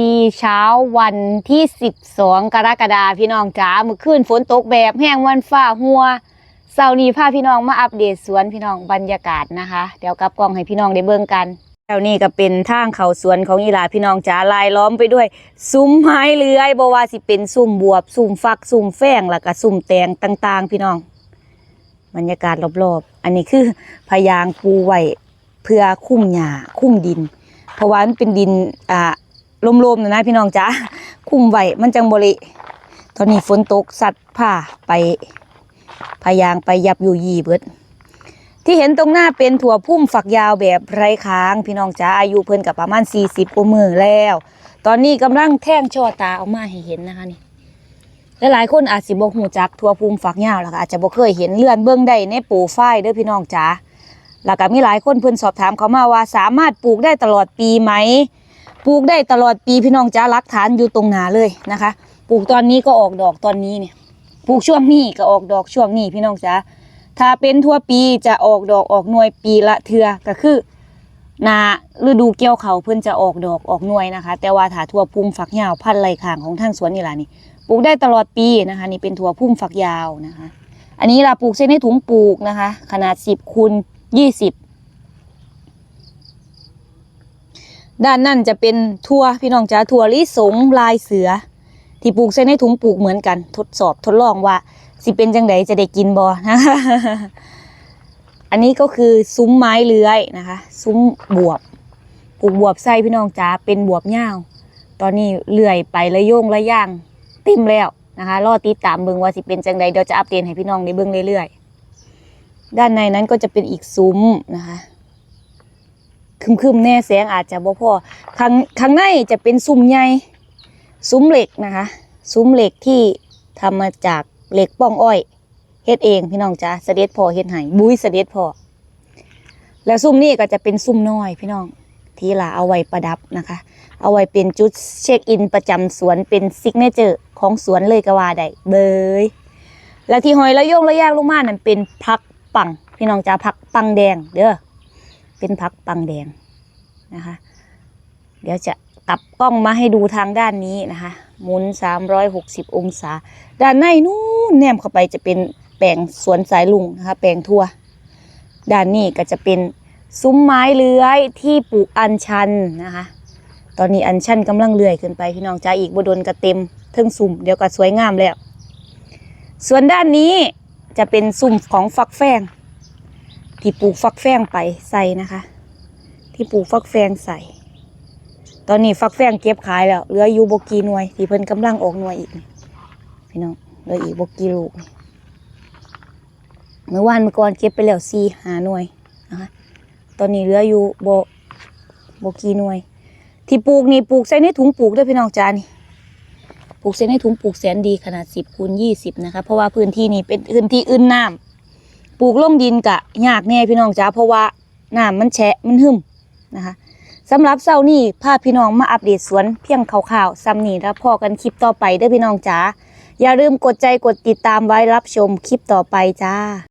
ดีเช้าวันที่ 12 กรกฎาคมพี่น้องจ๋าเมื่อคืนฝนตกแบบแห้งวันฟ้าหัวเสาร์นี้พาพี่น้องมาอัปเดตสวนพี่น้องบรรยากาศนะคะ เดี๋ยวกลับกล้องให้พี่น้องได้เบิ่งกันแล้วนี่ก็เป็นทางเขาสวนของอีหลาพี่น้องจ๋าลายล้อมไปด้วย ซุ้มไม้เลื้อยบว่าสิเป็นซุ้มบวบซุ้มฟักซุ้มแฝงแล้วก็ซุ้มแตงต่างๆ พี่น้อง บรรยากาศรอบๆ อันนี้คือพยางปูไว้เพื่อคุ้มหญ้าคุ้มดิน เพราะว่ามันเป็นดินอ่า ลมๆนะนะพี่น้องจ๋าคุ้มไว้มันจังบริตอนนี้ฝนตกสัตว์ผ้าไปพยางไปยับอยู่ยีเบิด ที่เห็นตรงหน้าเป็นถั่วพุ่มฝักยาวแบบไร้ค้างพี่น้องจ๋าอายุเพิ่นกับประมาณ40กว่ามือแล้ว ตอนนี้กำลังแท่งช่อตาออกมาให้เห็นนะคะนี่หลายคนอาจสิบ่ฮู้จักถั่วพุ่มฝักยาวแล้วก็อาจจะบ่เคยเห็นเลื่อนเบิ่งได้ในปรไฟล์เด้อพี่น้องจ๋าแล้วก็มีหลายคนเพิ่นสอบถามเขามาว่าสามารถปลูกได้ตลอดปีไหม ปลูกได้ตลอดปีพี่น้องจ้ารักฐานอยู่ตรงนาเลยนะคะ ปลูกตอนนี้ก็ออกดอกตอนนี้เนี่ย ปลูกช่วงนี้ก็ออกดอกช่วงนี้พี่น้องจ้าถ้าเป็นทั่วปีจะออกดอกออกหน่วยปีละเทือก็คือนาฤดูเกี่ยวเขาเพิ่นจะออกดอกออกหน่วยนะคะ แต่ว่าถ้าทั่วพุ่มฝักยาวพันไรขางของท่านสวนนี่ล่ะนี่ปลูกได้ตลอดปีนะคะ นี่เป็นทั่วพุ่มฝักยาวนะคะ อันนี้เราปลูกใช้ในถุงปลูกนะคะ ขนาด 10คูณ20 ด้านนั่นจะเป็นทั่วพี่น้องจ๋าทั่วลิสงลายเสือ ที่ปลูกใส่ในถุงปลูกเหมือนกัน ทดสอบทดลองว่า สิเป็นจังไดจะได้กินบ่อันนี้ก็คือซุ้มไม้เลื้อยนะคะ ซุ้มบวบปลูกบวบใส่พี่น้องจ๋าเป็นบวบยาวตอนนี้เลื่อยไประโยงระย่างเต็มแล้วนะคะรอติดตามเบิ่งว่าสิเป็นจังไดเดี๋ยวจะอัปเดตให้พี่น้องได้เบิ่งเรื่อยๆด้านในนั้นก็จะเป็นอีกซุ้มนะคะ คึมๆแน่แสงอาจจะบ่พอข้างข้างในจะเป็นซุ้มใหญ่ซุ้มเหล็กนะคะ ซุ้มเหล็กที่ทำมาจากเหล็กป้องอ้อยเฮ็ดเองพี่น้องจ้าเสด็จพอเฮ็ดให้บุ้ยเสด็จพอแล้วซุ้มนี้ก็จะเป็นซุ้มน้อยพี่น้องที่ลาเอาไว้ประดับนะคะ เอาไว้เป็นจุดเช็คอินประจำสวนเป็นซิกเนเจอร์ของสวนเลยก็ว่าได้เบยแล้วที่หอยแล้วโยงระยางลงมานั่นเป็นพักปังพี่น้องจ้าพักปังแดงเด้อ เป็นพักปังแดงนะคะ เดี๋ยวจะกลับกล้องมาให้ดูทางด้านนี้นะคะ หมุน 360 องศา ด้านในนู้นแนมเข้าไปจะเป็นแปลงสวนสายลุงนะคะ แปลงทั่ว ด้านนี้ก็จะเป็นซุ้มไม้เลื้อยที่ปลูกอัญชันนะคะ ตอนนี้อัญชันกำลังเลื้อยขึ้นไปพี่น้องจ้าอีกบดนกระเต็มเทิงสุ่มเดี๋ยวก็สวยงามแล้ว ส่วนด้านนี้จะเป็นสุ่มของฟักแฟง ที่ปลูกฟักแฟงไปใส่นะคะ ที่ปลูกฟักแฟงใส่ ตอนนี้ฟักแฟงเก็บขายแล้วเหลืออยู่บกีหน่วย ที่เพิ่นกำลังออกหน่วยอีกพี่น้องเหลืออีกบกีลูกเมื่อวานเมื่อก่อนเก็บไปแล้วสี่หาหน่วยนะคะตอนนี้เหลืออยู่โบบกีหน่วย ที่ปลูกนี่ปลูกใส่ในถุงปลูกด้วยพี่น้องจานี่ปลูกใส่ในถุงปลูกแสนดีขนาดสิบคูณยี่สิบนะคะ เพราะว่าพื้นที่นี้เป็นพื้นที่อื่นน้ำ ปลูกลงดินกะยากแน่พี่น้องจ้าเพราะว่าน้ำมันแฉะมันหึมนะคะสำหรับเช้านี้พาพี่น้องมาอัปเดตสวนเพียงข่าวๆซ้ำนี่แล้วพอกันคลิปต่อไปเด้อพี่น้องจ้าอย่าลืมกดใจกดติดตามไว้รับชมคลิปต่อไปจ้า